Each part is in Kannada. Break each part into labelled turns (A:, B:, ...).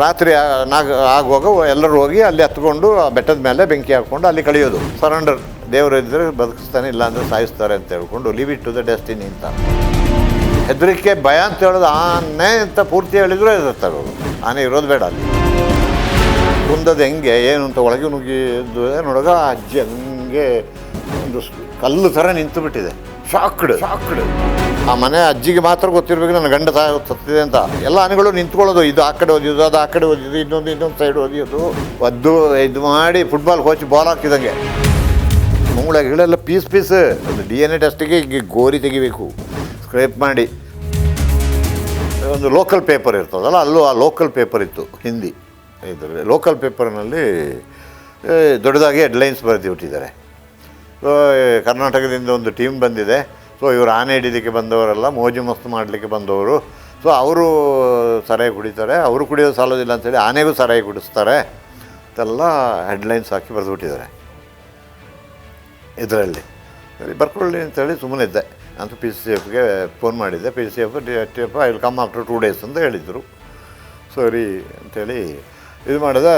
A: ರಾತ್ರಿ ನಾಗ ಆಗುವಾಗ ಎಲ್ಲರೂ ಹೋಗಿ ಅಲ್ಲಿ ಹತ್ಕೊಂಡು ಆ ಬೆಟ್ಟದ ಮೇಲೆ ಬೆಂಕಿ ಹಾಕ್ಕೊಂಡು ಅಲ್ಲಿ ಕಳಿಯೋದು. ಸರೆಂಡರ್ ದೇವರು ಇದ್ದರೆ ಬದುಕಿಸ್ತಾನೆ ಇಲ್ಲ ಅಂದರೆ ಸಾಯಿಸ್ತಾರೆ ಅಂತ ಹೇಳ್ಕೊಂಡು live it to the destiny ಅಂತ. ಹೆದರಿಕೆ, ಭಯ ಅಂತ ಹೇಳೋದು ಆನೆ ಅಂತ ಪೂರ್ತಿ ಹೇಳಿದ್ರು ಹೆದರ್ತಾರೆ ಅವರು. ಆನೆ ಇರೋದು ಬೇಡ ಅಲ್ಲಿ. ಕುಂದದ ಹೆಂಗೆ, ಏನು ಅಂತ ಒಳಗೆ ನುಗ್ಗಿದ್ದು ಆ ಅಜ್ಜಿ ಹಂಗೆ ಒಂದು ಕಲ್ಲು ಥರ ನಿಂತು ಬಿಟ್ಟಿದೆ. ಶಾಕ್ಡ್ ಶಾಕ್ಡ್ ಆ ಮನೆ ಅಜ್ಜಿಗೆ ಮಾತ್ರ ಗೊತ್ತಿರ್ಬೇಕು ನನ್ನ ಗಂಡ ಸಹ ಸತ್ತಿದೆ ಅಂತ. ಎಲ್ಲ ಆನೆಗಳು ನಿಂತ್ಕೊಳ್ಳೋದು, ಇದು ಆ ಕಡೆ ಓದಿದ್ದು ಅದು ಆ ಕಡೆ ಓದಿದ್ದು ಇನ್ನೊಂದು ಇನ್ನೊಂದು ಸೈಡ್ ಓದಿಯೋದು ಒದ್ದು, ಇದು ಮಾಡಿ ಫುಟ್ಬಾಲ್ ಕೋಚ್ ಬಾಲ್ ಹಾಕಿದಂಗೆ ಮೂಳೆ ಗಿಳೆಲ್ಲ ಪೀಸ್ ಪೀಸ್ ಒಂದು ಡಿ ಎನ್ ಎ ಟೆಸ್ಟಿಗೆ ಈಗ ಗೋರಿ ತೆಗಿಬೇಕು. ಸ್ಕ್ರೇಪ್ ಮಾಡಿ. ಒಂದು ಲೋಕಲ್ ಪೇಪರ್ ಇರ್ತದಲ್ಲ, ಅಲ್ಲೂ ಆ ಲೋಕಲ್ ಪೇಪರ್ ಇತ್ತು, ಹಿಂದಿ. ಇದರಲ್ಲಿ ಲೋಕಲ್ ಪೇಪರ್ನಲ್ಲಿ ದೊಡ್ಡದಾಗಿ ಹೆಡ್ಲೈನ್ಸ್ ಬರೆದಿಬಿಟ್ಟಿದ್ದಾರೆ ಸೊ ಕರ್ನಾಟಕದಿಂದ ಒಂದು ಟೀಮ್ ಬಂದಿದೆ. ಸೊ ಇವರು ಆನೆ ಹಿಡಿದಕ್ಕೆ ಬಂದವರೆಲ್ಲ, ಮೋಜು ಮಸ್ತು ಮಾಡಲಿಕ್ಕೆ ಬಂದವರು. ಸೊ ಅವರು ಸರಾಯಿ ಕುಡಿತಾರೆ, ಅವರು ಕುಡಿಯೋದು ಸಾಲೋದಿಲ್ಲ ಅಂತೇಳಿ ಆನೆಗೂ ಸರಾಯಿ ಕುಡಿಸ್ತಾರೆ. ಅಂತೆಲ್ಲ ಹೆಡ್ಲೈನ್ಸ್ ಹಾಕಿ ಬರೆದುಬಿಟ್ಟಿದ್ದಾರೆ. ಇದರಲ್ಲಿ. ಸರಿ, ಬರ್ಕೊಳ್ಳಿ ಅಂತೇಳಿ ಸುಮ್ಮನೆ ಇದ್ದೆ. ಅಂತ ಪಿ ಸಿ ಎಫ್ಗೆ ಫೋನ್ ಮಾಡಿದ್ದೆ. P C F D T F I will come after two days ಅಂತ ಹೇಳಿದರು. ಸರಿ ಅಂಥೇಳಿ ಇದು ಮಾಡಿದೆ.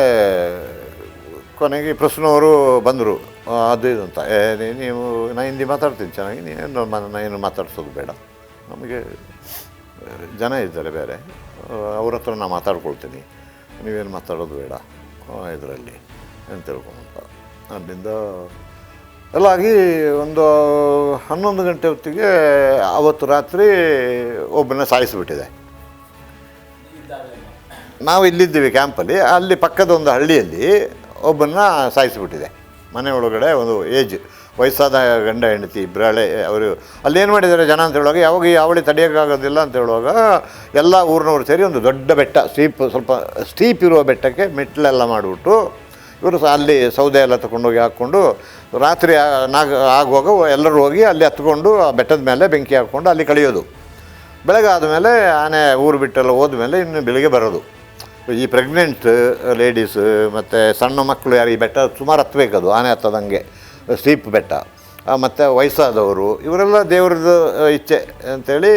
A: ಕೊನೆಗೆ ಪ್ರಶ್ನವರು ಬಂದರು. ಅದು ಇದು ಅಂತ. ಏ ನೀವು ನಾ ಹಿಂದಿ ಮಾತಾಡ್ತೀನಿ, ಚೆನ್ನಾಗಿ. ನೀನು ನಾನು ಏನು ಮಾತಾಡ್ಸೋದು ಬೇಡ. ನಮಗೆ, ಜನ ಇದ್ದಾರೆ ಬೇರೆ. ಅವ್ರ ಹತ್ರ ನಾನು ಮಾತಾಡ್ಕೊಳ್ತೀನಿ. ನೀವೇನು ಮಾತಾಡೋದು ಬೇಡ ಇದರಲ್ಲಿ, ಏನು ತಿಳ್ಕೊಂಬಂತ ಅಲ್ಲಿಂದ, ಎಲ್ಲ ಆಗಿ ಒಂದು ಹನ್ನೊಂದು ಗಂಟೆ ಹೊತ್ತಿಗೆ ಅವತ್ತು ರಾತ್ರಿ ಒಬ್ಬನ ಸಾಯಿಸಿಬಿಟ್ಟಿದೆ. ನಾವು ಇಲ್ಲಿದ್ದೀವಿ ಕ್ಯಾಂಪಲ್ಲಿ. ಅಲ್ಲಿ ಪಕ್ಕದ ಒಂದು ಹಳ್ಳಿಯಲ್ಲಿ ಒಬ್ಬನ್ನ ಸಾಯಿಸಿಬಿಟ್ಟಿದೆ. ಮನೆ ಒಳಗಡೆ ಒಂದು ಏಜ್, ವಯಸ್ಸಾದ ಗಂಡ ಹೆಂಡತಿ ಇಬ್ಬರಾಳೆ ಅವರು ಅಲ್ಲೇನು ಮಾಡಿದ್ದಾರೆ ಜನ ಅಂತ ಹೇಳುವಾಗ, ಯಾವಾಗ ಈ ಅವಳಿ ತಡೆಯೋಕ್ಕಾಗೋದಿಲ್ಲ ಅಂತ ಹೇಳುವಾಗ ಎಲ್ಲ ಊರಿನವರು ಸೇರಿ ಒಂದು ದೊಡ್ಡ ಬೆಟ್ಟ, ಸ್ಟೀಪ್ ಸ್ವಲ್ಪ ಸ್ಟೀಪ್ ಇರುವ ಬೆಟ್ಟಕ್ಕೆ ಮೆಟ್ಲೆಲ್ಲ ಮಾಡಿಬಿಟ್ಟು ಇವರು ಸಹ ಅಲ್ಲಿ ಸೌದೆ ಎಲ್ಲ ತಗೊಂಡೋಗಿ ಹಾಕ್ಕೊಂಡು ರಾತ್ರಿ ನಾಗ ಆಗುವಾಗ ಎಲ್ಲರೂ ಹೋಗಿ ಅಲ್ಲಿ ಹತ್ಕೊಂಡು ಆ ಬೆಟ್ಟದ ಮೇಲೆ ಬೆಂಕಿ ಹಾಕ್ಕೊಂಡು ಅಲ್ಲಿ ಕಳೆಯೋದು. ಬೆಳಗ್ಗೆ ಆದಮೇಲೆ ಆನೆ ಊರು ಬಿಟ್ಟೆಲ್ಲ ಹೋದ್ಮೇಲೆ ಇನ್ನು ಬೆಳಿಗ್ಗೆ ಬರೋದು. ಈ ಪ್ರೆಗ್ನೆಂಟ್ ಲೇಡೀಸ್ ಮತ್ತು ಸಣ್ಣ ಮಕ್ಕಳು ಯಾರು ಈ ಬೆಟ್ಟ, ಸುಮಾರು ಹತ್ತಬೇಕದು ಆನೆ ಹತ್ತದಂಗೆ ಸ್ಟೀಪ್ ಬೆಟ್ಟ. ಮತ್ತು ವಯಸ್ಸಾದವರು, ಇವರೆಲ್ಲ ದೇವ್ರದ್ದು ಇಚ್ಛೆ ಅಂತೇಳಿ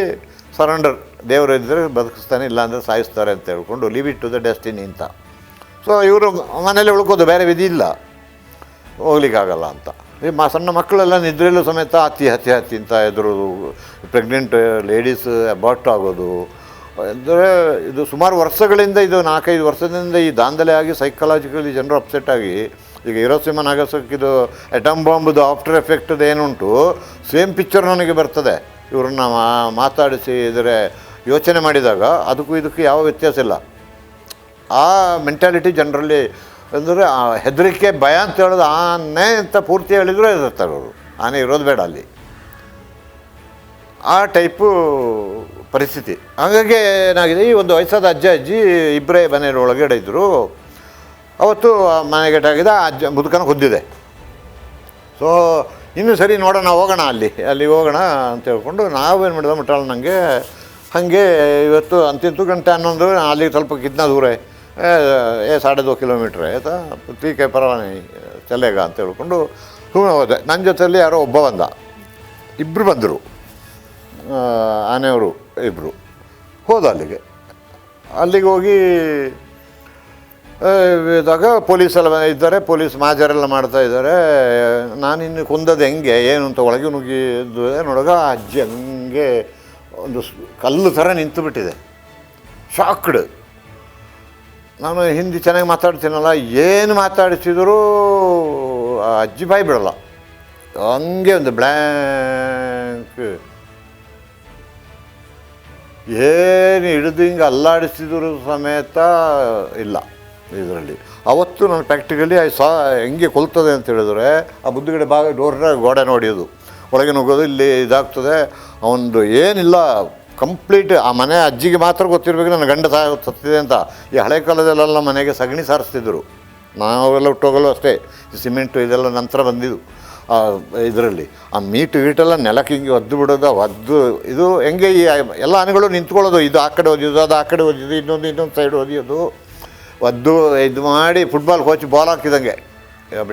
A: ಸರೆಂಡರ್ ದೇವರು ಇದ್ದರೆ ಬದುಕಿಸ್ತಾನೆ ಇಲ್ಲ ಅಂದರೆ ಸಾಯಿಸ್ತಾರೆ ಅಂತ ಹೇಳ್ಕೊಂಡು live it to the destiny ಅಂತ. ಸೊ ಇವರು ಮನೇಲಿ ಉಳ್ಕೋದು, ಬೇರೆ ವಿಧಿ ಇಲ್ಲ. ಹೋಗ್ಲಿಕ್ಕಾಗಲ್ಲ ಅಂತ. ಈ ಮ, ಸಣ್ಣ ಮಕ್ಕಳೆಲ್ಲ ನಿದ್ರೆಯಲ್ಲೂ ಸಮೇತ ಹತ್ತಿ ಹತ್ತಿ ಹತ್ತಿ ಅಂತ ಎದುರು ಪ್ರೆಗ್ನೆಂಟ್ ಲೇಡೀಸ್ ಅಬಾರ್ಟ್ ಆಗೋದು ಅಂದರೆ ಇದು ಸುಮಾರು ವರ್ಷಗಳಿಂದ ಇದು ನಾಲ್ಕೈದು ವರ್ಷದಿಂದ ಈ ದಾಂಧಲೆ ಆಗಿ ಸೈಕಲಾಜಿಕಲಿ ಜನರು ಅಪ್ಸೆಟ್ ಆಗಿ, ಈಗ ಹಿರೋಸಿಮಾ ನಾಗಸಕ್ಕೆ ಇದು ಅಟಮ್ ಬಾಂಬ್ದು ಆಫ್ಟರ್ ಎಫೆಕ್ಟ್ದು ಏನುಂಟು ಸೇಮ್ ಪಿಕ್ಚರ್ ನನಗೆ ಬರ್ತದೆ. ಇವ್ರನ್ನ ಮಾತಾಡಿಸಿ ಇದರ ಯೋಚನೆ ಮಾಡಿದಾಗ ಅದಕ್ಕೂ ಇದಕ್ಕೂ ಯಾವ ವ್ಯತ್ಯಾಸ ಇಲ್ಲ. ಆ ಮೆಂಟಾಲಿಟಿ ಜನರಲ್ಲಿ ಅಂದರೆ ಹೆದರಿಕೆ, ಭಯ ಅಂತ ಹೇಳೋದು ಆನೆ ಅಂತ ಪೂರ್ತಿ ಹೇಳಿದರೂ ಹೆದರ್ತಾರೆ ಅವರು. ಆನೆ ಇರೋದು ಬೇಡ ಅಲ್ಲಿ. ಆ ಟೈಪು ಪರಿಸ್ಥಿತಿ. ಹಾಗಾಗಿ ಏನಾಗಿದೆ, ಈ ಒಂದು ವಯಸ್ಸಾದ ಅಜ್ಜ ಅಜ್ಜಿ ಇಬ್ಬರೇ ಮನೆಯ ಒಳಗಡೆ ಇದ್ದರು ಅವತ್ತು ಆ ಅಜ್ಜ ಮುದುಕನ ಹೊದ್ದಿದೆ ಸೊ ಇನ್ನು ಸರಿ ನೋಡೋಣ, ಹೋಗೋಣ ಅಲ್ಲಿ. ಅಲ್ಲಿ ಹೋಗೋಣ ಅಂತ ಹೇಳ್ಕೊಂಡು ನಾವೇನು ಮಾಡಿದ ಮುಟ್ಟಾಳ ನನಗೆ ಹಾಗೆ ಇವತ್ತು ಅಂತಿಂತು ಗಂಟೆ ಹನ್ನೊಂದು, ಅಲ್ಲಿಗೆ ಸ್ವಲ್ಪ ಕಿದ್ನ ದೂರ, ಏ ಸಾಡೆ ದೋ ಕಿಲೋಮೀಟ್ರ್ ಆಯಿತಾ ಕೆ ಪರವಾನಿ ಚಲೇಗ ಅಂತ ಹೇಳ್ಕೊಂಡು ಸುಮ್ಮನೆ ಹೋದೆ. ನನ್ನ ಜೊತೆಯಲ್ಲಿ ಯಾರೋ ಒಬ್ಬ ಬಂದ. ಇಬ್ಬರು ಬಂದರು. ಆನೆಯವರು ಇಬ್ಬರು ಹೋದ ಅಲ್ಲಿಗೆ. ಅಲ್ಲಿಗೆ ಹೋಗಿ ಇದ್ದಾಗ ಪೊಲೀಸ್ ಎಲ್ಲ ಇದ್ದಾರೆ. ಪೊಲೀಸ್ ಮಾಜರೆಲ್ಲ ಮಾಡ್ತಾ ಇದ್ದಾರೆ. ನಾನಿನ್ನು ಕುಂದದ ಹೆಂಗೆ, ಏನು ಅಂತ ಒಳಗೆ ನುಗ್ಗಿದ್ದು ಆ ಅಜ್ಜಿ ಹಂಗೆ ಒಂದು ಕಲ್ಲು ಥರ ನಿಂತು ಬಿಟ್ಟಿದೆ. ಶಾಕ್ಡ್. ನಾನು ಹಿಂದಿ ಚೆನ್ನಾಗಿ ಮಾತಾಡ್ತೀನಲ್ಲ, ಏನು ಮಾತಾಡಿಸಿದರೂ ಅಜ್ಜಿ ಬಾಯಿ ಬಿಡಲ್ಲ. ಹಂಗೆ ಒಂದು ಬ್ಲ್ಯಾಂಕ್ ಏನು ಹಿಡಿದು ಹಿಂಗೆ ಅಲ್ಲಾಡಿಸಿದ್ರು ಸಮೇತ ಇಲ್ಲ ಇದರಲ್ಲಿ. ಅವತ್ತು ನಾನು ಪ್ರಾಕ್ಟಿಕಲಿ ಐ ಸಾ ಹೆಂಗೆ ಕೊಲ್ತದೆ ಅಂತ ಹೇಳಿದ್ರೆ, ಆ ಬುದ್ಧಿಗಡೆ ಭಾಗ ಡೋರ್ನ ಗೋಡೆ ನೋಡಿಯೋದು. ಒಳಗೆ ನುಗ್ಗೋದು, ಇಲ್ಲಿ ಇದಾಗ್ತದೆ. ಅವನು ಏನಿಲ್ಲ ಕಂಪ್ಲೀಟ್ ಆ ಮನೆ ಅಜ್ಜಿಗೆ ಮಾತ್ರ ಗೊತ್ತಿರಬೇಕು ನನ್ನ ಗಂಡ ಸಹ ಸತ್ತಿದೆ ಅಂತ. ಈ ಹಳೆ ಕಾಲದಲ್ಲೆಲ್ಲ ಮನೆಗೆ ಸಗಣಿ ಸಾರಿಸ್ತಿದ್ರು. ನಾವೆಲ್ಲ ಹುಟ್ಟೋಗಲು ಅಷ್ಟೇ. ಸಿಮೆಂಟು ಇದೆಲ್ಲ ನಂತರ ಬಂದಿದ್ದು. ಇದರಲ್ಲಿ. ಆ ಮೀಟು ಗೀಟೆಲ್ಲ ನೆಲಕ್ಕೆ ಹಿಂಗೆ ಒದ್ದು ಬಿಡೋದು, ಒದ್ದು ಇದು ಹೆಂಗೆ ಈ ಎಲ್ಲ ಆನೆಗಳು ನಿಂತ್ಕೊಳ್ಳೋದು. ಇದು ಆ ಕಡೆ ಓದಿದ್ದು ಅದು ಆ ಕಡೆ ಓದಿದ್ದು ಇನ್ನೊಂದು ಇನ್ನೊಂದು ಸೈಡ್ ಓದಿಯೋದು ಒದ್ದು ಇದು ಮಾಡಿ ಫುಟ್ಬಾಲ್ ಕೋಚ್ ಬಾಲ್ ಹಾಕಿದಂಗೆ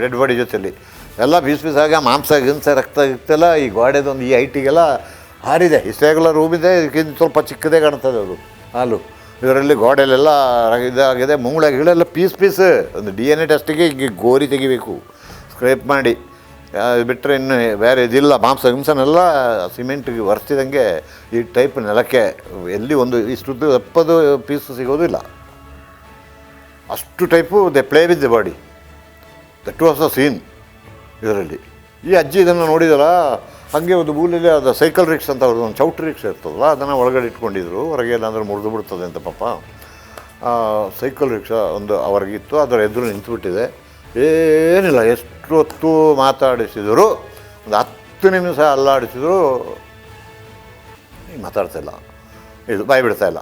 A: ಡೆಡ್ ಬಾಡಿ ಜೊತೆಲಿ. ಎಲ್ಲ ಪೀಸ್ ಆ ಮಾಂಸ ಗಿಂಸ ರಕ್ತ ಇತ್ತೆಲ್ಲ ಈ ಗೋಡೆದೊಂದು ಈ ಐಟಿಗೆಲ್ಲ ಹಾರಿದೆ. ಇಷ್ಟೆಲ್ಲ ರೂಮ್ ಇದೆ, ಇದಕ್ಕಿಂತ ಸ್ವಲ್ಪ ಚಿಕ್ಕದೇ ಕಾಣ್ತದೆ ಅದು, ಹಾಲು. ಇದರಲ್ಲಿ ಗೋಡೆಲೆಲ್ಲ ಇದಾಗಿದೆ ಮುಂಗುಳ ಗಿಳೆಲ್ಲ ಪೀಸ್ ಪೀಸ್. ಒಂದು ಡಿ ಎನ್ ಎ ಟೆಸ್ಟಿಗೆ ಗೋರಿ ತೆಗಿಬೇಕು. ಸ್ಕ್ರೇಪ್ ಮಾಡಿ. ಬಿಟ್ಟರೆ ಇನ್ನು ಬೇರೆ ಇದಿಲ್ಲ. ಮಾಂಸ, ಹಿಂಸನೆಲ್ಲ ಸಿಮೆಂಟಿಗೆ ಒರೆಸಿದಂಗೆ ಈ ಟೈಪ್ ನೆಲಕ್ಕೆ ಎಲ್ಲಿ ಒಂದು ಇಷ್ಟು ಎಪ್ಪದು ಪೀಸ್ ಸಿಗೋದಿಲ್ಲ. ಅಷ್ಟು type they play with the body. That was a scene ಇದರಲ್ಲಿ. ಈ ಅಜ್ಜಿ ಇದನ್ನು ನೋಡಿದಲ್ಲ, ಹಾಗೆ ಒಂದು ಮೂಲೆಯಲ್ಲಿ ಅದು ಸೈಕಲ್ ರಿಕ್ಸ್ ಅಂತ ಅವ್ರದ್ದು ಒಂದು ಚೌಟ್ ರಿಕ್ಷ ಇರ್ತದಲ್ಲ, ಅದನ್ನು ಒಳಗಡೆ ಇಟ್ಕೊಂಡಿದ್ರು. ಹೊರಗೆ ಇಲ್ಲಾಂದ್ರೆ ಮುರಿದು ಬಿಡ್ತದೆ ಅಂತ ಪಾಪ. ಸೈಕಲ್ ರಿಕ್ಷಾ ಒಂದು ಅವರಿಗಿತ್ತು, ಅದರ ಎದುರು ನಿಂತುಬಿಟ್ಟಿದೆ. ಏನಿಲ್ಲ, ಎಷ್ಟೊತ್ತು ಮಾತಾಡಿಸಿದರು, ಒಂದು ಹತ್ತು ನಿಮಿಷ ಅಲ್ಲಾಡಿಸಿದ್ರು ಮಾತಾಡ್ತಾ ಇಲ್ಲ. ಇದು ಬಾಯ್ಬಿಡ್ತಾ ಇಲ್ಲ.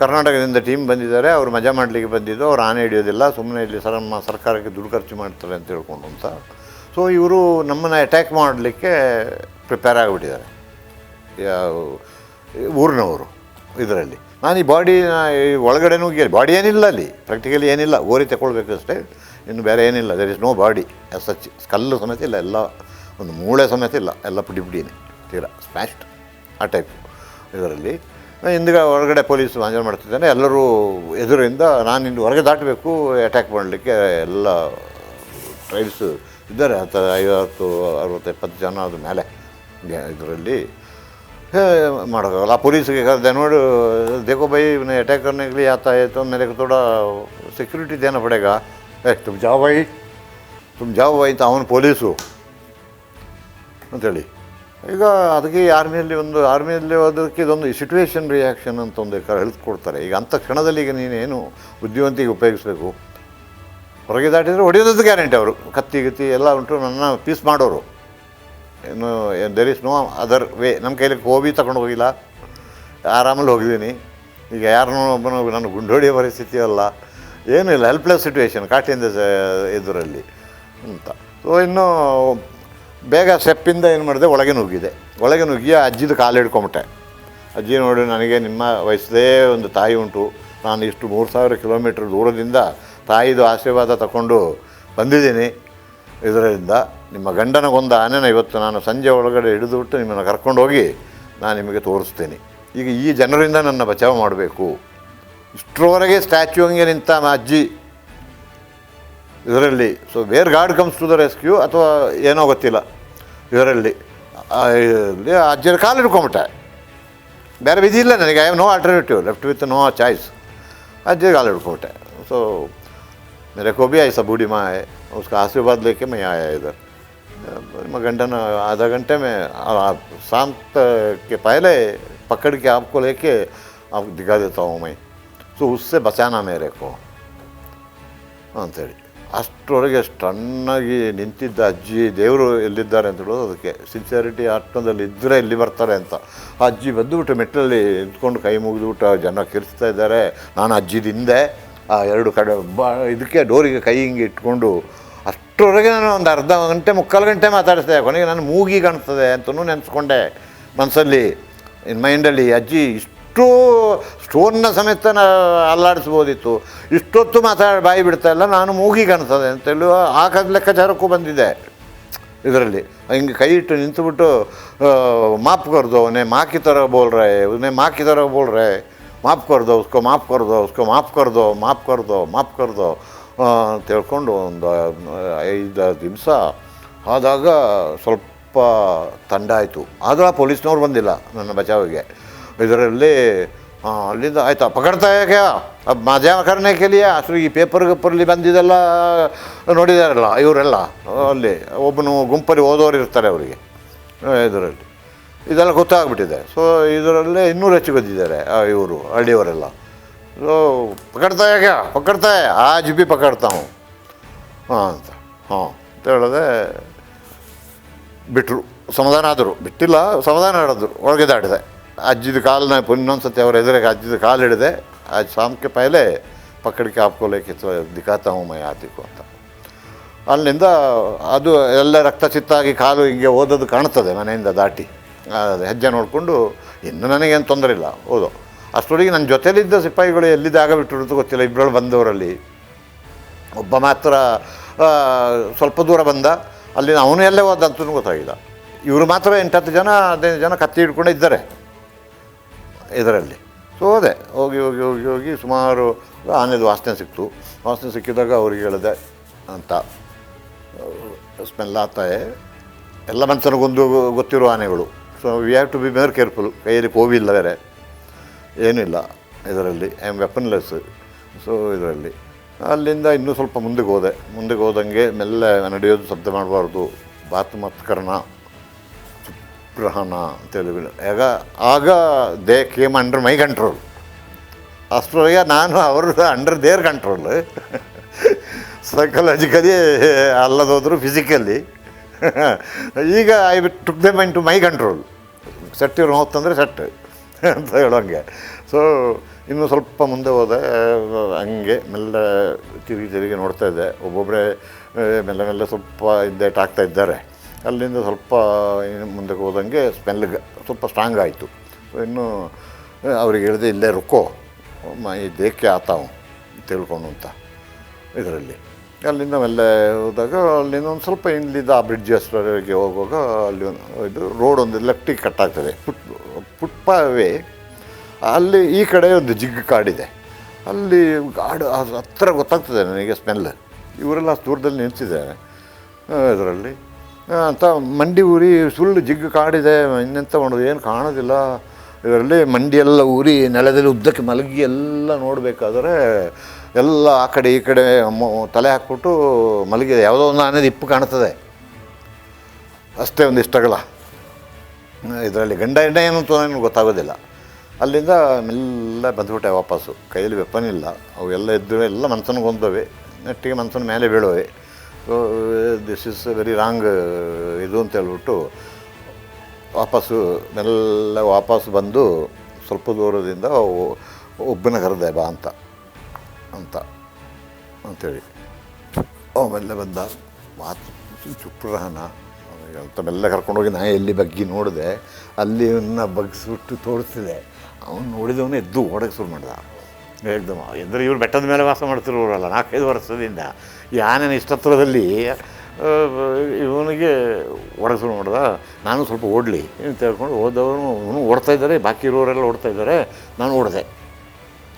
A: ಕರ್ನಾಟಕದಿಂದ ಟೀಮ್ ಬಂದಿದ್ದಾರೆ, ಅವರು ಮಜಾ ಮಾಡಲಿಕ್ಕೆ ಬಂದಿದ್ದು, ಅವ್ರು ಆನೆ ಹಿಡಿಯೋದಿಲ್ಲ ಸುಮ್ಮನೆ ಇಲ್ಲಿ ಸರ್, ನಮ್ಮ ಸರ್ಕಾರಕ್ಕೆ ದುಡ್ಡು ಖರ್ಚು ಮಾಡ್ತಾರೆ ಅಂತ ಹೇಳ್ಕೊಂಡು ಅಂತ. ಸೊ ಇವರು ನಮ್ಮನ್ನು ಅಟ್ಯಾಕ್ ಮಾಡಲಿಕ್ಕೆ ಪ್ರಿಪೇರ್ ಆಗಿಬಿಟ್ಟಿದ್ದಾರೆ. ಊರಿನವರು ಇದರಲ್ಲಿ. ನಾನು ಈ ಬಾಡಿನ ಈ ಒಳಗಡೆ ನುಗ್ಗಿ ಬಾಡಿ ಏನಿಲ್ಲ ಅಲ್ಲಿ ಪ್ರಾಕ್ಟಿಕಲಿ ಏನಿಲ್ಲ, ಓರಿ ತಗೊಳ್ಬೇಕು ಅಷ್ಟೇ ಇನ್ನು ಬೇರೆ ಏನಿಲ್ಲ. There is no body such skull ಸಮೇತ ಇಲ್ಲ, ಎಲ್ಲ ಒಂದು ಮೂಳೆ ಸಮೇತ ಇಲ್ಲ, ಎಲ್ಲ ಪುಡಿ ಪುಡಿನೆ, ತೀರಾ ಸ್ಮ್ಯಾಶ್ಡ್ ಆ ಟೈಪ್ ಇದರಲ್ಲಿ ಹಿಂದಿಗೆ ಹೊರಗಡೆ ಪೊಲೀಸ್ ಆಂಜಲ್ ಮಾಡ್ತಿದ್ದಾನೆ ಎಲ್ಲರೂ ಎದುರಿಂದ ನಾನು ಇಂದು ಹೊರಗೆ ದಾಟಬೇಕು ಅಟ್ಯಾಕ್ ಮಾಡಲಿಕ್ಕೆ ಎಲ್ಲ ಟ್ರೈಬ್ಸ್ ಇದ್ದಾರೆ. ಹತ್ತು ಐವತ್ತು, ಅರವತ್ತು, ಎಪ್ಪತ್ತು ಜನ ಅದ್ರ ಮೇಲೆ ಇದರಲ್ಲಿ ಮಾಡೋಕ್ಕಾಗಲ್ಲ. ಆ ಪೊಲೀಸ್ಗೆ ಕರೆದೆ ನೋಡು, ದೇಖೋ ಬೈ ಅಟ್ಯಾಕರ್ನಾಗಲಿ ಆತ, ಆಯಿತು ಮೇಲೆ ತೋಡ ಸೆಕ್ಯೂರಿಟಿ ಇದೆಯಾ ಪಡೆಗ ತುಮಚಾ ಬಾಯಿ ತುಮಚಾ ಬಾಯಿ ಅಂತ ಅವನು ಪೊಲೀಸು ಅಂಥೇಳಿ ಈಗ ಅದಕ್ಕೆ ಆರ್ಮಿಯಲ್ಲಿ ಒಂದು ಆರ್ಮಿಯಲ್ಲಿ ಅದಕ್ಕೆ ಇದೊಂದು ಸಿಚುವೇಶನ್ ರಿಯಾಕ್ಷನ್ ಅಂತ ಒಂದು ಕೊಡ್ತಾರೆ. ಈಗ ಅಂಥ ಕ್ಷಣದಲ್ಲಿ ಈಗ ನೀನೇನು ಬುದ್ಧಿವಂತಿಗೆ ಉಪಯೋಗಿಸ್ಬೇಕು? ಹೊರಗೆ ದಾಟಿದರೆ ಹೊಡೆಯೋದದ್ದು ಗ್ಯಾರಂಟಿ ಅವರು. ಕತ್ತಿ ಗತಿ ಎಲ್ಲ ಉಂಟು, ನನ್ನ ಪೀಸ್ ಮಾಡೋರು. ಇನ್ನು there is no other way ನಮ್ಮ ಕೈಲಿ ಕೋಬಿ ತಗೊಂಡು ಹೋಗಿಲ್ಲ. ಆರಾಮಲ್ಲಿ ಹೋಗಿದ್ದೀನಿ. ಈಗ ಯಾರನ್ನೂ ಒಬ್ಬನು ನಾನು ಗುಂಡೋಡಿಯ ಪರಿಸ್ಥಿತಿ ಅಲ್ಲ ಏನೂ ಇಲ್ಲ ಹೆಲ್ಪ್ಲೆಸ್ ಸಿಚುವೇಶನ್ ಕಾಟಿಂದ ಇದರಲ್ಲಿ ಅಂತ. ಸೊ ಇನ್ನು ಬೇಗ ಸೆಪ್ಪಿಂದ ಏನು ಮಾಡಿದೆ, ಒಳಗೆ ನುಗ್ಗಿದೆ. ಒಳಗೆ ನುಗ್ಗಿ ಅಜ್ಜಿದು ಕಾಲು ಹಿಡ್ಕೊಂಬಿಟ್ಟೆ. ಅಜ್ಜಿ ನೋಡಿ, ನನಗೆ ನಿಮ್ಮ ವಯಸ್ಸದೇ ಒಂದು ತಾಯಿ ಉಂಟು. ನಾನು ಇಷ್ಟು ಮೂರು ಸಾವಿರ ಕಿಲೋಮೀಟ್ರ್ ದೂರದಿಂದ ತಾಯಿದು ಆಶೀರ್ವಾದ ತಗೊಂಡು ಬಂದಿದ್ದೀನಿ. ಇದರಿಂದ ನಿಮ್ಮ ಗಂಡನಗೊಂದು ಆನೆನ ಇವತ್ತು ನಾನು ಸಂಜೆ ಒಳಗಡೆ ಹಿಡಿದುಬಿಟ್ಟು ನಿಮ್ಮನ್ನು ಕರ್ಕೊಂಡೋಗಿ ನಾನು ನಿಮಗೆ ತೋರಿಸ್ತೀನಿ. ಈಗ ಈ ಜನರಿಂದ ನನ್ನ ಬಚಾವ್ ಮಾಡಬೇಕು. ಇಷ್ಟರವರೆಗೆ ಸ್ಟ್ಯಾಚ್ಯೂ ಹಂಗೆ ನಿಂತ ಆ ಅಜ್ಜಿ ಇದರಲ್ಲಿ so where God comes to the rescue ಅಥವಾ ಏನೋ ಗೊತ್ತಿಲ್ಲ ಇದರಲ್ಲಿ ಆ, ಇಲ್ಲಿ ಆ ಅಜ್ಜಿಯ ಕಾಲು ಹಿಡ್ಕೊಂಬಿಟ್ಟೆ ಬೇರೆ ವಿಧಿ ಇಲ್ಲ ನನಗೆ I have no alternative left with no choice ಅಜ್ಜಿ ಕಾಲು ಹಿಡ್ಕೊಂಬಿಟ್ಟೆ ಸೊ मेरे को भी ऐसा बूढ़ी माँ है उसका आशीर्वाद लेके मैं आया इधर मैं घंटा ना आधा घंटे में आ- आ- शाम तक के पहले पकड़ के आपको लेके आपको दिखा देता हूँ मैं ಸೊ ಹುಸ್ಸೆ ಬಚಾನ ಮೇರೆಕೋ ಅಂಥೇಳಿ. ಅಷ್ಟರವರೆಗೆ ಸಣ್ಣಾಗಿ ನಿಂತಿದ್ದ ಅಜ್ಜಿ, ದೇವರು ಎಲ್ಲಿದ್ದಾರೆ ಅಂತ ಹೇಳೋದು ಅದಕ್ಕೆ. ಸಿನ್ಸಿಯಾರಿಟಿ ಆಟೋದಲ್ಲಿ ಇದ್ದರೆ ಇಲ್ಲಿ ಬರ್ತಾರೆ ಅಂತ. ಅಜ್ಜಿ ಬಂದುಬಿಟ್ಟು ಮೆಟ್ಟಲಲ್ಲಿ ನಿಂತ್ಕೊಂಡು ಕೈ ಮುಗಿದುಬಿಟ್ಟು ಜನ ಕಿರಿಸ್ತಾ ಇದ್ದಾರೆ. ನಾನು ಅಜ್ಜಿದ ಹಿಂದೆ. ಆ ಎರಡು ಕಡೆ ಬಾ, ಇದಕ್ಕೆ ಡೋರಿಗೆ ಕೈ ಹಿಂಗೆ ಇಟ್ಕೊಂಡು ಅಷ್ಟರವರೆಗೆ ನಾನು ಒಂದು ಅರ್ಧ ಗಂಟೆ, ಮುಕ್ಕಾಲು ಗಂಟೆ ಮಾತಾಡಿಸ್ದೆ. ಕೊನೆಗೆ ನಾನು ಮೂಗಿ ಕಾಣಿಸ್ತದೆ ಅಂತಲೂ ನೆನೆಸ್ಕೊಂಡೆ ಮನಸ್ಸಲ್ಲಿ ಮೈಂಡಲ್ಲಿ ಅಜ್ಜಿ ಇಷ್ಟು ಇಷ್ಟು ಸ್ಟೋನ್ನ ಸಮೇತ ನಾ ಅಲ್ಲಾಡಿಸ್ಬೋದಿತ್ತು. ಇಷ್ಟೊತ್ತು ಮಾತಾಡಿ, ಬಾಯಿ ಬಿಡ್ತಾ ಇಲ್ಲ, ನಾನು ಮೂಗಿಗೆ ಅನಿಸ್ತದೆ ಅಂತೇಳಿ ಹಾಕದ ಲೆಕ್ಕಾಚಾರಕ್ಕೂ ಬಂದಿದೆ ಇದರಲ್ಲಿ. ಹಿಂಗೆ ಕೈ ಇಟ್ಟು ನಿಂತುಬಿಟ್ಟು ಮಾಪ್ ಕೊರ್ದು, ಅವನೇ ಮಾಕಿ ಥರ ಬೋಲ್ರೆ, ಅವನೇ ಮಾಕಿ ಥರ ಬೋಲ್ರೆ, ಮಾಪ್ ಕೊರ್ದು ಉಸ್ಕೋ ಮಾಪ್ ಕೊರ್ದು ಉಸ್ಕೋ ಮಾಪ್ ಕೊರ್ದು ಮಾಪ್ ಕೊರ್ದು ಮಾಪ್ ಕೊರ್ದು. ಅಂತ ಹೇಳ್ಕೊಂಡು ಒಂದು ಐದು ದಿವಸ ಆದಾಗ ಸ್ವಲ್ಪ ತಂಡ ಆಯಿತು. ಆದರೂ ಆ ಪೊಲೀಸ್ನವ್ರು ಬಂದಿಲ್ಲ ನನ್ನ ಬಚಾವಿಗೆ. ಇದರಲ್ಲಿ ಅಲ್ಲಿಂದ ಆಯಿತಾ? ಪಕಡ್ತಾ ಯಾಕೆ ಮಜಾ ಕರ್ಣೆ ಕೆಲಿಯಾ ಅಸರು ಈ ಪೇಪರ್ ಗಿಪ್ಪರ್ಲಿ ಬಂದಿದ್ದೆಲ್ಲ ನೋಡಿದಾರಲ್ಲ, ಇವರೆಲ್ಲ, ಅಲ್ಲಿ ಒಬ್ಬನು ಗುಂಪಲ್ಲಿ ಓದೋರು ಇರ್ತಾರೆ ಅವರಿಗೆ ಇದರಲ್ಲಿ. ಇದೆಲ್ಲ ಗೊತ್ತಾಗ್ಬಿಟ್ಟಿದೆ. ಸೊ ಇದರಲ್ಲೇ ಇನ್ನೂ ಹೆಚ್ಚು ಬಂದಿದ್ದಾರೆ ಇವರು, ಹಳ್ಳಿಯವರೆಲ್ಲ. ಸೊ ಪಕಡ್ತಾ ಯಾಕೆ ಪಕಡ್ತಾ ಆ ಜಿ ಪಕಡ್ತಾವು ಹಾಂ, ಅಂತ. ಹಾಂ, ಅಂತ ಹೇಳಿದೆ ಬಿಟ್ಟರು ಸಮಾಧಾನ ಆದರು. ಬಿಟ್ಟಿಲ್ಲ, ಸಮಾಧಾನ ಆಡಿದ್ರು ಒಳಗೆದಾಡಿದೆ ಅಜ್ಜಿದ ಕಾಲನ್ನ ಇನ್ನೊಂದು ಸತಿ ಅವ್ರ ಎದುರಿಗೆ ಅಜ್ಜಿದ ಕಾಲು ಹಿಡಿದೆ, ಆ ಶಾಮ್ಕೆ ಪೈಲೆ ಪಕ್ಕಡಿಕೆ ಹಾಕ್ಕೊಲಿಕ್ಕಿತ್ತು ದಿಕ್ಕಾತಾವು ಮೈ ಆತಿಕ್ಕು ಅಂತ. ಅಲ್ಲಿಂದ ಅದು ಎಲ್ಲ ರಕ್ತ ಚಿತ್ತಾಗಿ ಕಾಲು ಹಿಂಗೆ ಓದೋದು ಕಾಣ್ತದೆ, ಮನೆಯಿಂದ ದಾಟಿ. ಹೆಜ್ಜೆ ನೋಡಿಕೊಂಡು, ಇನ್ನು ನನಗೇನು ತೊಂದರೆ ಇಲ್ಲ, ಓದೋ. ಅಷ್ಟೊಳಗೆ ನನ್ನ ಜೊತೆಯಲ್ಲಿದ್ದ ಸಿಪಾಯಿಗಳು ಎಲ್ಲಿದ್ದಾಗ ಬಿಟ್ಟು ಗೊತ್ತಿಲ್ಲ ಇಬ್ಬರು ಬಂದವರಲ್ಲಿ. ಒಬ್ಬ ಮಾತ್ರ ಸ್ವಲ್ಪ ದೂರ ಬಂದ ಅಲ್ಲಿ ಅವನು ಎಲ್ಲೇ ಹೋದಂತೂ ಗೊತ್ತಾಗಿಲ್ಲ. ಇವರು ಮಾತ್ರ ಎಂಟತ್ತು ಜನ, ಹದಿನೈದು ಜನ ಕತ್ತಿ ಹಿಡ್ಕೊಂಡು ಇದ್ದಾರೆ. ಇದರಲ್ಲಿ. ಸೊ ಹೋದೆ ಹೋಗಿ ಹೋಗಿ ಹೋಗಿ ಹೋಗಿ ಸುಮಾರು, ಆನೆದು ವಾಸನೆ ಸಿಕ್ತು. ವಾಸನೆ ಸಿಕ್ಕಿದಾಗ ಅವ್ರಿಗೆ ಹೇಳಿದೆ, ಅಂತ. ಸ್ಮೆಲ್ ಆಗ್ತಾಯೆ ಎಲ್ಲ ಮನುಷ್ಯನಿಗೊಂದು ಗೊತ್ತಿರೋ ಆನೆಗಳು. So we have to be more careful ಕೈಯಲ್ಲಿ ಕೋವಿಲ್ಲ ಬೇರೆ. ಏನಿಲ್ಲ ಇದರಲ್ಲಿ. ಐ ಆಮ್ ವೆಪನ್ಲೆಸ್ ಸೊ ಇದರಲ್ಲಿ. ಅಲ್ಲಿಂದ ಇನ್ನೂ ಸ್ವಲ್ಪ ಮುಂದಕ್ಕೆ ಹೋದೆ. ಮುಂದಕ್ಕೆ ಹೋದಂಗೆ ಮೆಲ್ಲ ನಡೆಯೋದು, ಶಬ್ದ ಮಾಡಬಾರ್ದು. ಬಾತ್ ಮತ್ಕರಣ ಗ್ರಹಣ ತೆಲುಗಿನ. ಆಗ ಆಗ they came under my control. ಅಷ್ಟರೊಳಗೆ ನಾನು ಅವರು ಅಂಡರ್ ದೇರ್ ಕಂಟ್ರೋಲ್. ಸೈಕಲಾಜಿಕಲಿ ಅಲ್ಲದೋದ್ರು ಫಿಸಿಕಲಿ ಈಗ I took them into my control set ಇರೋ ಅಂದರೆ ಸೆಟ್ ಅಂತ ಹೇಳೋಂಗೆ. ಸೊ ಇನ್ನು ಸ್ವಲ್ಪ ಮುಂದೆ ಹೋದೆ, ಹಂಗೆ ಮೆಲ್ಲ ತಿರುಗಿ ತಿರುಗಿ ನೋಡ್ತಾ ಇದ್ದೆ. ಒಬ್ಬೊಬ್ಬರೇ ಮೆಲ್ಲ ಮೆಲ್ಲ ಸ್ವಲ್ಪ ಇದ್ದೇಟ್ ಆಗ್ತಾ ಇದ್ದಾರೆ. ಅಲ್ಲಿಂದ ಸ್ವಲ್ಪ ಇನ್ನು ಮುಂದಕ್ಕೆ ಹೋದಂಗೆ ಸ್ಮೆಲ್ ಸ್ವಲ್ಪ ಸ್ಟ್ರಾಂಗ್ ಆಯಿತು. ಸೊ ಇನ್ನು ಅವ್ರಿಗೆ ಹೇಳಿದೆ ಇಲ್ಲೇ ರುಕೋ. ದೇಕ್ಕೆ ಆತಾವು ತಿಳ್ಕೊಂಡು ಅಂತ ಇದರಲ್ಲಿ. ಅಲ್ಲಿಂದ ಮೇಲೆ ಹೋದಾಗ ಅಲ್ಲಿಂದ ಒಂದು ಸ್ವಲ್ಪ ಇಲ್ಲಿದ್ದ ಆ ಬ್ರಿಡ್ಜ್ ಅಷ್ಟರವರೆಗೆ ಹೋಗುವಾಗ ಅಲ್ಲಿ ಇದು ರೋಡ್ ಒಂದು ಲೆಫ್ಟಿಗೆ ಕಟ್ ಆಗ್ತದೆ. ಪುಟ್ ಫುಟ್ಪಾವೇ ಅಲ್ಲಿ ಈ ಕಡೆ ಒಂದು ಜಿಗ್ ಕಾಡಿದೆ. ಅಲ್ಲಿ ಗಾಡು ಹತ್ತಿರ ಗೊತ್ತಾಗ್ತದೆ ನನಗೆ ಸ್ಮೆಲ್ ಇವರೆಲ್ಲ ದೂರದಲ್ಲಿ ನಿಂತಿದ್ದಾರೆ. ಇದರಲ್ಲಿ. ಅಂತ ಮಂಡಿ ಊರಿ ಸುಳ್ಳು ಜಿಗ್ಗು ಕಾಡಿದೆ, ಇನ್ನೆಂತ ಮಾಡೋದು, ಏನು ಕಾಣೋದಿಲ್ಲ. ಇದರಲ್ಲಿ ಮಂಡಿ ಎಲ್ಲ ಊರಿ ನೆಲದಲ್ಲಿ ಉದ್ದಕ್ಕೆ ಮಲಗಿ ಎಲ್ಲ ನೋಡಬೇಕಾದ್ರೆ ಎಲ್ಲ ಆ ಕಡೆ ಈ ಕಡೆ ತಲೆ ಹಾಕ್ಬಿಟ್ಟು ಮಲಗಿದೆ. ಯಾವುದೋ ಒಂದು ಆನೆದು ಇಪ್ಪು ಕಾಣ್ತದೆ. ಅಷ್ಟೇ ಒಂದು ಇಷ್ಟಗಳ. ಇದರಲ್ಲಿ ಗಂಡ ಹೆಂಡ ಏನು ಅಂತ ನನಗೆ ಗೊತ್ತಾಗೋದಿಲ್ಲ. ಅಲ್ಲಿಂದ ಮೆಲ್ಲ ಬಂದ್ಬಿಟ್ಟೆ ವಾಪಸ್ಸು. ಕೈಯಲ್ಲಿ ವೆಪನ್ ಇಲ್ಲ. ಎಲ್ಲ ಇದ್ದು ಎಲ್ಲ ಮನ್ಸನ್ಗೆ ಹೊಂದವೆ ನೆಟ್ಟಿಗೆ ಮನ್ಸನ ಮೇಲೆ ಬೀಳುವೆ. ದಿಸ್ ಇಸ್ ವೆರಿ ರಾಂಗ್ ಇದು ಅಂತ ಹೇಳ್ಬಿಟ್ಟು ವಾಪಸ್ಸು ಮೆಲ್ಲ ವಾಪಸ್ ಬಂದು ಸ್ವಲ್ಪ ದೂರದಿಂದ ಒಬ್ಬನ ಕರೆದೆ ಬಾ ಅಂತ ಅಂತ ಅಂಥೇಳಿ ಆಮೇಲೆ ಬಂದ. ಮಾತು ಚುಪ್ರಹನ. ಅಂತ ಮೆಲ್ಲ ಕರ್ಕೊಂಡೋಗಿ ನಾ ಎಲ್ಲಿ ಬಗ್ಗಿ ನೋಡಿದೆ ಅಲ್ಲಿ ಅವನ್ನ ಬಗ್ಗಿಸ್ಬಿಟ್ಟು ತೋರಿಸಿದೆ. ಅವನು ನೋಡಿದವನು ಎದ್ದು ಓಡಕ್ಕೆ ಶುರು ಮಾಡ್ದ. ಹೇಳ್ದಮ್ಮ ಎಂದರೆ ಇವ್ರು ಬೆಟ್ಟದ ಮೇಲೆ ವಾಸ ಮಾಡ್ತಿರೋರಲ್ಲ, ನಾಲ್ಕೈದು ವರ್ಷದಿಂದ. ಈ ಆನೆನ ಇಷ್ಟತ್ರದಲ್ಲಿ ಇವನಿಗೆ ಓಡಕ್ಕೆ ಶುರು ಮಾಡ್ದ, ನಾನು ಸ್ವಲ್ಪ ಓಡಲಿ ಅಂತ ಹೇಳ್ಕೊಂಡು ಹೋದವನು, ಇವನು ಓಡ್ತಾ ಇದ್ದಾರೆ, ಬಾಕಿ ಇರೋರೆಲ್ಲ ಓಡ್ತಾ ಇದ್ದಾರೆ, ನಾನು ಓಡಿದೆ.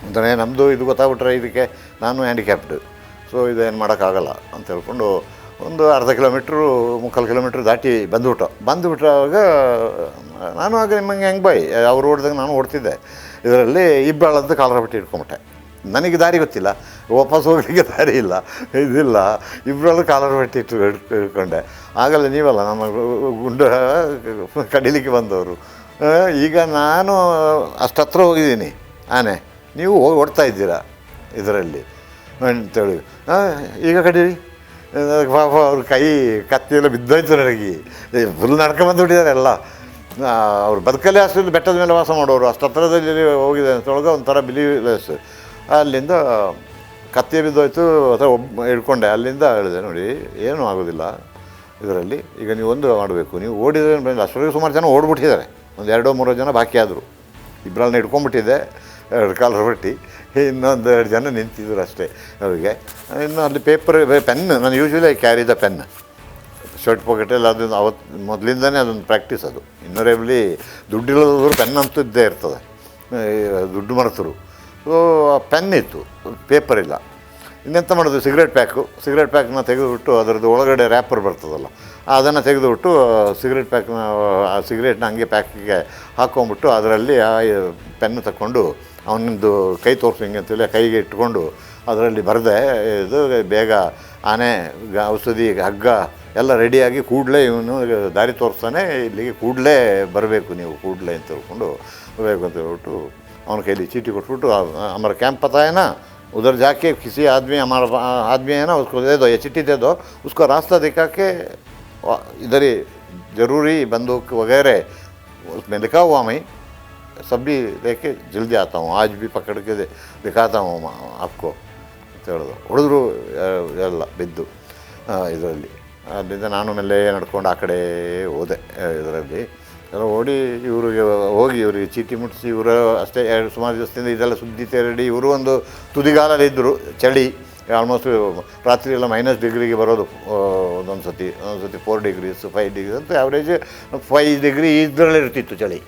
A: ಅಂದರೆ ನಮ್ಮದು ಇದು ಗೊತ್ತಾಗ್ಬಿಟ್ರೆ ಇದಕ್ಕೆ ನಾನು ಹ್ಯಾಂಡಿಕ್ಯಾಪ್ಡ್ ಸೊ ಇದೇನು ಮಾಡೋಕ್ಕಾಗಲ್ಲ ಅಂತ ಹೇಳ್ಕೊಂಡು ಒಂದು ಅರ್ಧ ಕಿಲೋಮೀಟ್ರು, ಮುಕ್ಕಾಲು ಕಿಲೋಮೀಟ್ರ್ ದಾಟಿ ಬಂದುಬಿಟ್ಟು. ಬಂದುಬಿಟ್ಟಾಗ ನಾನು ಆಗ ನಿಮ್ಮಂಗೆ ಹೆಂಗೆ ಬಾಯ್? ಅವ್ರು ಓಡ್ದಾಗ ನಾನು ಓಡ್ತಿದ್ದೆ. ಇದರಲ್ಲಿ ಇಬ್ಬಾಳಂತ ಕಾಲರ ಬಿಟ್ಟು ಇಟ್ಕೊಂಬಿಟ್ಟೆ ನನಗೆ ದಾರಿ ಗೊತ್ತಿಲ್ಲ, ವಾಪಸ್ ಹೋಗಲಿಕ್ಕೆ ದಾರಿ ಇಲ್ಲ, ಇದಿಲ್ಲ. ಇಬ್ಬರಲ್ಲೂ ಕಾಲರ್ ಬಟ್ಟೆ ಇಟ್ಟು ಹಿಡ್ಕ- ಹಿಡ್ಕೊಂಡೆ. ಆಗಲ್ಲ, ನೀವಲ್ಲ ನಮ್ಮ ಗುಂಡು ಕಡಿಲಿಕ್ಕೆ ಬಂದವರು. ಈಗ ನಾನು ಅಷ್ಟತ್ರ ಹೋಗಿದ್ದೀನಿ. ಆನೆ, ನೀವು ಹೋಗಿ ಓಡ್ತಾ ಇದ್ದೀರಾ ಇದರಲ್ಲಿ? ಅಂತೇಳಿ. ಈಗ ಕಡೀರಿ. ಪಾಪ ಅವ್ರ ಕೈ ಕತ್ತಿಯೆಲ್ಲ ಬಿದ್ದೋಯ್ತು ನನಗೆ. ಫುಲ್ ನಡ್ಕೊಂಬಂದುಬಿಟ್ಟಿದ್ದಾರೆ ಎಲ್ಲ. ಅವ್ರು ಬದುಕಲ್ಲೇ ಅಷ್ಟು ಬೆಟ್ಟದ ಮೇಲೆ ವಾಸ ಮಾಡೋರು. ಅಷ್ಟು ಹತ್ರದಲ್ಲಿ ಹೋಗಿದೆ ಅಂತೊಳಗೆ ಒಂಥರ ಬಿಲೀವ್ಲೆಸ್ ಅಲ್ಲಿಂದ ಕತ್ತೆ ಬಿದ್ದೋಯ್ತು, ಅಥವಾ ಒಬ್ಬ ಹಿಡ್ಕೊಂಡೆ. ಅಲ್ಲಿಂದ ಹೇಳಿದೆ, ನೋಡಿ, ಏನೂ ಆಗೋದಿಲ್ಲ ಇದರಲ್ಲಿ. ಈಗ ನೀವು ಒಂದು ಮಾಡಬೇಕು. ನೀವು ಓಡಿದ್ರೆ ಬಂದು ಅಷ್ಟರೊಳಗೆ ಸುಮಾರು ಜನ ಓಡ್ಬಿಟ್ಟಿದ್ದಾರೆ. ಒಂದು ಎರಡೋ ಮೂರೋ ಜನ ಬಾಕಿ ಆದರು. ಇಬ್ಬರನ್ನ ಹಿಡ್ಕೊಂಡ್ಬಿಟ್ಟಿದ್ದೆ, ಎರಡು ಕಾಲು ಹೊರಟಿ ಇನ್ನೊಂದು ಎರಡು ಜನ ನಿಂತಿದ್ರು ಅಷ್ಟೇ ಅವರಿಗೆ. ಇನ್ನು ಅಲ್ಲಿ ಪೇಪರ್, ಪೆನ್, ನಾನು usually carry the pen. Shirt ಪಾಕೆಟಲ್ಲಿ ಅದನ್ನು ಅವತ್ತು ಮೊದಲಿಂದನೇ ಅದೊಂದು ಪ್ರಾಕ್ಟೀಸ್ ಅದು. ಇನ್ನೊರೇಬಲಿ ದುಡ್ಡಿಲ್ಲದ್ರು ಪೆನ್ ಅಂತೂ ಇದ್ದೇ ಇರ್ತದೆ ದುಡ್ಡು ಮರೆತರು. ಪೆನ್ ಇತ್ತು. ಪೇಪರ್ ಇಲ್ಲ. ಇನ್ನೆಂತ ಮಾಡೋದು? ಸಿಗರೇಟ್ ಪ್ಯಾಕು ಸಿಗರೇಟ್ ಪ್ಯಾಕ್ನ ತೆಗೆದುಬಿಟ್ಟು ಅದರದ್ದು ಒಳಗಡೆ ರ್ಯಾಪರ್ ಬರ್ತದಲ್ಲ, ಅದನ್ನು ತೆಗೆದುಬಿಟ್ಟು ಸಿಗರೇಟ್ ಪ್ಯಾಕ್ನ ಆ ಸಿಗರೇಟ್ನ ಹಂಗೆ ಪ್ಯಾಕಿಗೆ ಹಾಕ್ಕೊಂಬಿಟ್ಟು ಅದರಲ್ಲಿ, ಆ ಪೆನ್ನು ತಗೊಂಡು ಅವನದ್ದು ಕೈ ತೋರಿಸು ಹಿಂಗೆ ಅಂತೇಳಿ ಕೈಗೆ ಇಟ್ಕೊಂಡು ಅದರಲ್ಲಿ ಬರೆದೆ, ಇದು ಬೇಗ ಆನೆ ಔಷಧಿ, ಹಗ್ಗ ಎಲ್ಲ ರೆಡಿಯಾಗಿ ಕೂಡಲೇ ಇವನು ದಾರಿ ತೋರಿಸ್ತಾನೆ, ಇಲ್ಲಿಗೆ ಕೂಡಲೇ ಬರಬೇಕು ನೀವು, ಕೂಡಲೇ ಅಂತ ಹೇಳ್ಕೊಂಡು ಬರಬೇಕು ಅಂತ ಹೇಳ್ಬಿಟ್ಟು ಅವನ ಕೈಲಿ ಚೀಟಿ ಕೊಟ್ಬಿಟ್ಟು ಆ- हमारा कैंप पता है ना उधर जाके किसी आदमी हमारा आदमी है ना उसको दे दो ये चिट्ठी दे दो उसको रास्ता दिखा के वा- इधर ही ज़रूरी बंदूक वगैरह उसमें लिखा हुआ मैं सब भी लेके जल्दी आता हूँ आज भी पकड़ के दे- दिखाता हूँ मा- आपको ಅಂತ ಹೇಳೋದು ಹೊಡೆದ್ರು ಎಲ್ಲ ಬಿದ್ದು ಇದರಲ್ಲಿ ಅಲ್ಲಿಂದ ನಾನು ಮೇಲೆ ನಡ್ಕೊಂಡು ಆ ಕಡೆ ಹೋದೆ ಇದರಲ್ಲಿ ಎಲ್ಲ ಓಡಿ ಇವರಿಗೆ ಹೋಗಿ ಇವರಿಗೆ ಚೀಟಿ ಮುಟ್ಟಿಸಿ ಇವರು ಅಷ್ಟೇ ಎರಡು ಸುಮಾರು ದಿವಸದಿಂದ ಇದೆಲ್ಲ ಸುದ್ದಿ ತೆರಡಿ ಇವರು ಒಂದು ತುದಿಗಾಲಲ್ಲಿ ಇದ್ದರು ಚಳಿ ಆಲ್ಮೋಸ್ಟ್ ರಾತ್ರಿ ಎಲ್ಲ ಮೈನಸ್ ಡಿಗ್ರಿಗೆ ಬರೋದು ಒಂದೊಂದು ಸತಿ ಒಂದೊಂದು ಸತಿ ಫೋರ್ ಡಿಗ್ರೀಸ್ ಫೈವ್ ಡಿಗ್ರಿ ಅಂತ ಆ್ಯಾವ್ರೇಜ್ ಫೈವ್ ಡಿಗ್ರಿ ಇದರಲ್ಲಿ ಇರ್ತಿತ್ತು ಚಳಿ,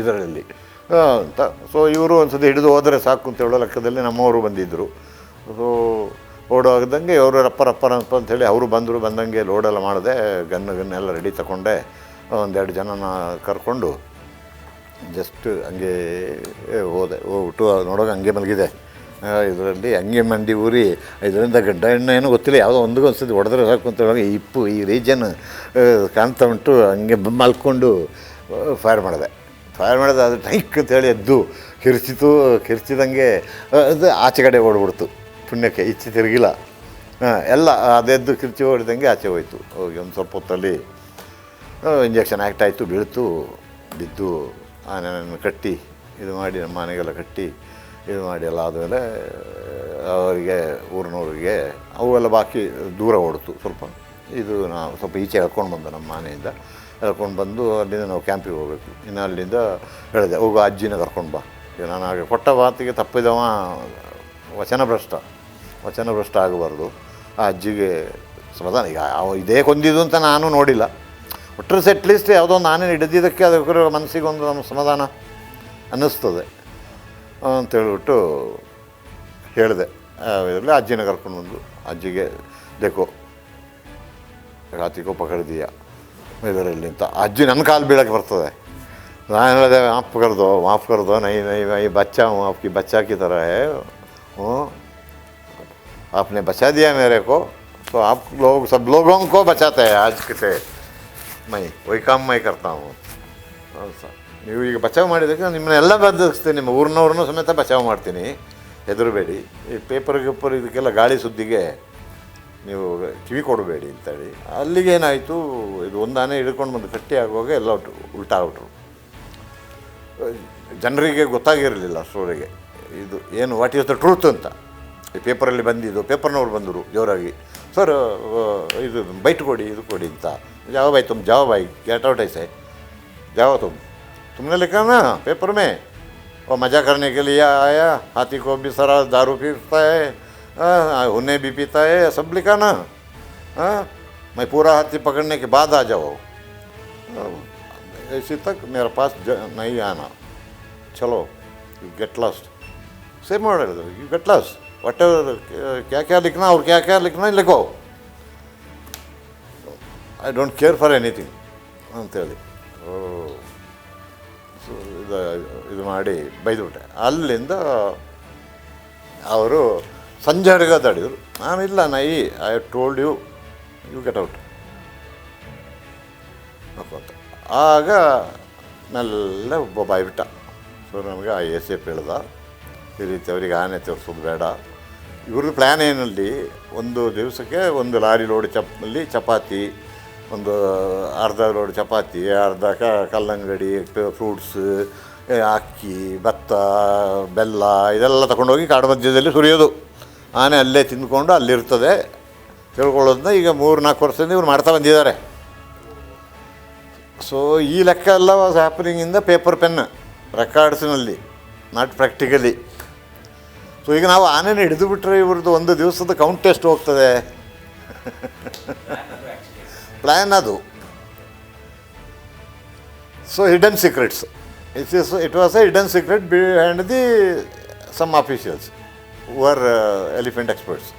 A: ಇದರಲ್ಲಿ. ಅಂತ. ಸೊ ಇವರು ಒಂದು ಸತಿ ಹಿಡಿದು ಹೋದರೆ ಸಾಕು ಅಂತ ಹೇಳೋ ಲೆಕ್ಕದಲ್ಲಿ ನಮ್ಮವರು ಬಂದಿದ್ದರು ಸೊ ಓಡೋಗ್ದಂಗೆ ಇವರು ರಪ್ಪ ರಪ್ಪ ರಪ್ಪ ಅಂತೇಳಿ ಅವರು ಬಂದರು, ಬಂದಂಗೆ ಲೋಡೆಲ್ಲ ಮಾಡಿದೆ, ಗನ್ ಗನ್ನೆಲ್ಲ ರೆಡಿ ತಗೊಂಡೆ ಒಂದೆರಡು ಜನನ ಕರ್ಕೊಂಡು ಜಸ್ಟ್ ಹಂಗೆ ಹೋದೆ. ಹೋಗ್ಬಿಟ್ಟು ನೋಡೋಕೆ ಹಂಗೆ ಮಲಗಿದೆ. ಇದರಲ್ಲಿ ಹಂಗೆ ಮಂಡಿ ಊರಿ, ಇದರಿಂದ ಗಡ್ಡ ಎಣ್ಣೆ ಏನೋ ಗೊತ್ತಿಲ್ಲ, ಯಾವುದೋ ಒಂದಿಗೆ ಒಂದ್ಸತಿ ಹೊಡೆದ್ರೆ ಸಾಕು ಅಂತ ಹೇಳುವಾಗ ಇಪ್ಪು ಈ ರೀಜನ್ ಕಾಣ್ತಾ ಉಂಟು, ಹಂಗೆ ಮಲ್ಕೊಂಡು ಫೈರ್ ಮಾಡಿದೆ. ಫೈರ್ ಮಾಡಿದೆ ಅದು ಟೈಕ್ ಅಂತೇಳಿ ಎದ್ದು ಕಿರ್ಚಿತು ಕಿರ್ಚಿದಂಗೆ ಅದು ಆಚೆ ಕಡೆ ಓಡ್ಬಿಡ್ತು. ಪುಣ್ಯಕ್ಕೆ ಇಚ್ಛೆ ತಿರುಗಿಲ್ಲ. ಎಲ್ಲ ಅದೆದ್ದು ಕಿರ್ಚಿ ಓಡಿದಂಗೆ ಆಚೆ ಹೋಯ್ತು. ಹೋಗಿ ಒಂದು ಸ್ವಲ್ಪ ಹೊತ್ತಲ್ಲಿ ಇಂಜೆಕ್ಷನ್ ಆಯಿತು ಬೀಳ್ತು, ಬಿದ್ದು ಆನೆಯನ್ನು ಕಟ್ಟಿ, ಇದು ಮಾಡಿ, ನಮ್ಮ ಮನೆಗೆಲ್ಲ ಕಟ್ಟಿ, ಇದು ಮಾಡಿ ಎಲ್ಲ ಆದಮೇಲೆ ಅವರಿಗೆ, ಊರಿನವ್ರಿಗೆ, ಅವೆಲ್ಲ ಬಾಕಿ ದೂರ ಓಡಿತು ಸ್ವಲ್ಪ. ಇದು ನಾವು ಸ್ವಲ್ಪ ಈಚೆ ಎಳ್ಕೊಂಡು ಬಂದು ನಮ್ಮ ಮನೆಯಿಂದ, ಎಳ್ಕೊಂಡು ಬಂದು ಅಲ್ಲಿಂದ ನಾವು ಕ್ಯಾಂಪಿಗೆ ಹೋಗಬೇಕು. ಇನ್ನು ಅಲ್ಲಿಂದ ಹೇಳಿದೆ, ಹೋಗು, ಅಜ್ಜಿನ ಕರ್ಕೊಂಡು ಬಾ. ಈಗ ನಾನು ಹಾಗೆ ಕೊಟ್ಟ ಮಾತಿಗೆ ತಪ್ಪಿದವ ವಚನಭ್ರಷ್ಟ ವಚನಭ್ರಷ್ಟ ಆಗಬಾರ್ದು. ಆ ಅಜ್ಜಿಗೆ ಸಮಾಧಾನ, ಈಗ ಇದೇ ಕೊಂದಿದ್ದು ಅಂತ ನಾನು ನೋಡಿಲ್ಲ. ಒಟ್ಟರೆ ಅಟ್ಲೀಸ್ಟ್ ಯಾವುದೋ ಒಂದು ಆನೆ ಹಿಡಿದಿದ್ದಕ್ಕೆ ಅದಕ್ಕೆ ಮನಸ್ಸಿಗೆ ಒಂದು ನಮ್ಮ ಸಮಾಧಾನ ಅನ್ನಿಸ್ತದೆ ಅಂತೇಳ್ಬಿಟ್ಟು ಹೇಳಿದೆ ಇದರಲ್ಲಿ ಅಜ್ಜಿನ ಕರ್ಕೊಂಡು ಬಂದು ಅಜ್ಜಿಗೆ ದೇಕೋ ರಾತಿಗೋ ಪಕಡ್ದೀಯ ಇದರಲ್ಲಿ ಅಂತ ಅಜ್ಜಿ ನನ್ನ ಕಾಲು ಬೀಳಕ್ಕೆ ಬರ್ತದೆ ನಾನು ಹೇಳಿದೆ ಮಾಫ್ ಕರ್ ದೋ ಮಾಫ್ ಕರ್ ದೋ ನೈ ನೈ ನೈ ಬಚ್ಚಾ हूँ आपकी बच्चा की तरह है हूँ आपने बचा दिया मेरे को तो आप लोग सब लोगों को बचाते हैं आज से ಮೈ ವೈಕಾಮ್ ಮೈ ಕರ್ತಾ ಹೌದು ಸರ್. ನೀವು ಈಗ ಬಚಾವ್ ಮಾಡಿದಕ್ಕೆ ನಾನು ನಿಮ್ಮನ್ನೆಲ್ಲ ಬದಲಿಸ್ತೀನಿ ನಿಮ್ಮ ಊರಿನವ್ರನ್ನೂ ಸಮೇತ ಬಚಾವ್ ಮಾಡ್ತೀನಿ. ಹೆದರಬೇಡಿ. ಈ ಪೇಪರ್ ಗಿಪ್ಪರ್ ಇದಕ್ಕೆಲ್ಲ ಗಾಳಿ ಸುದ್ದಿಗೆ ನೀವು ಕಿವಿ ಕೊಡಬೇಡಿ ಅಂತೇಳಿ. ಅಲ್ಲಿಗೆ ಏನಾಯಿತು, ಇದು ಒಂದಾನೆ ಹಿಡ್ಕೊಂಡು ಬಂದು ಕಟ್ಟಿ ಆಗುವಾಗ ಎಲ್ಲ ಉಲ್ಟಾಗ್ಬಿಟ್ರು ಜನರಿಗೆ ಗೊತ್ತಾಗಿರಲಿಲ್ಲ ಸ್ಟೋರಿಗೆ. ಇದು ಏನು ವಾಟ್ ಇಸ್ ದ ಟ್ರೂತ್ ಅಂತ. ಈ ಪೇಪರಲ್ಲಿ ಬಂದಿದ್ದು, ಪೇಪರ್ನವ್ರು ಬಂದರು ಜೋರಾಗಿ. ಸರ್, ಇದು ಬೈಟ್ ಕೊಡಿ, ಇದು ಕೊಡಿ ಅಂತ. जाओ भाई, तुम जाओ भाई गेट आउट ऐसे। जाओ तुम। तुमने लिखा ना पेपर में। और मज़ा करने के लिए आया, हाथी को भी सारा, दारू पीता है हाँ, उन्हें भी पीता है, सब लिखा ना। हाँ मैं पूरा हाथी पकड़ने के बाद आ जाओ। हाँ, ऐसे तक मेरे पास नहीं आना। चलो you get last same order you get last what क्या क्या लिखना और क्या क्या लिखना, लिखो। I don't care for anything ಅಂತೇಳಿ. ಓ, ಸೊ, ಇದು ಇದು ಮಾಡಿ ಬೈದುಬಿಟ್ಟೆ. ಅಲ್ಲಿಂದ ಅವರು ಸಂಜೆವರೆಗೆ ನಾನು, ಇಲ್ಲ ನೈ I told you you get out ಆಗ ಮೆಲ್ಲ ಒಬ್ಬ ಬಾಯ್ಬಿಟ್ಟ. ಸೊ ನಮಗೆ ಆ ಎ ಸಿ ಎಫ್ ಹೇಳ್ದ. ಈ ರೀತಿ ಅವರಿಗೆ ಆನೆ ತೋರಿಸೋದು ಬೇಡ. ಇವ್ರದ್ದು ಪ್ಲ್ಯಾನ್ ಏನಲ್ಲಿ ಒಂದು ದಿವಸಕ್ಕೆ ಒಂದು ಲಾರಿ ಲೋಡ್ ಚಪ್ಪಲ್ಲಿ ಚಪಾತಿ ಒಂದು ಅರ್ಧ ಲೋಡ್ ಚಪಾತಿ, ಅರ್ಧ ಕಲ್ಲಂಗಡಿ ಫ್ರೂಟ್ಸ್ ಅಕ್ಕಿ, ಭತ್ತ, ಬೆಲ್ಲ, ಇದೆಲ್ಲ ತಗೊಂಡೋಗಿ ಕಾಡು ಮಧ್ಯದಲ್ಲಿ ಸುರಿಯೋದು ಆನೆ ಅಲ್ಲೇ ತಿಂದ್ಕೊಂಡು ಅಲ್ಲಿರ್ತದೆ. ತಿಳ್ಕೊಳ್ಳೋದನ್ನ ಈಗ ಮೂರು ನಾಲ್ಕು ವರ್ಷದಿಂದ ಇವ್ರು ಮಾಡ್ತಾ ಬಂದಿದ್ದಾರೆ. ಸೊ ಈ ಲೆಕ್ಕ ಎಲ್ಲ was happening in paper pen ರೆಕಾರ್ಡ್ಸ್ನಲ್ಲಿ not practically so ಈಗ ನಾವು ಆನೆನ ಹಿಡಿದು ಬಿಟ್ಟರೆ ಇವ್ರದ್ದು ಒಂದು ದಿವಸದ ಕೌಂಟ್ ಎಷ್ಟು ಹೋಗ್ತದೆ? ಪ್ಲ್ಯಾನ್ ಅದು so hidden secrets it is it was a hidden secret behind the some officials were elephant experts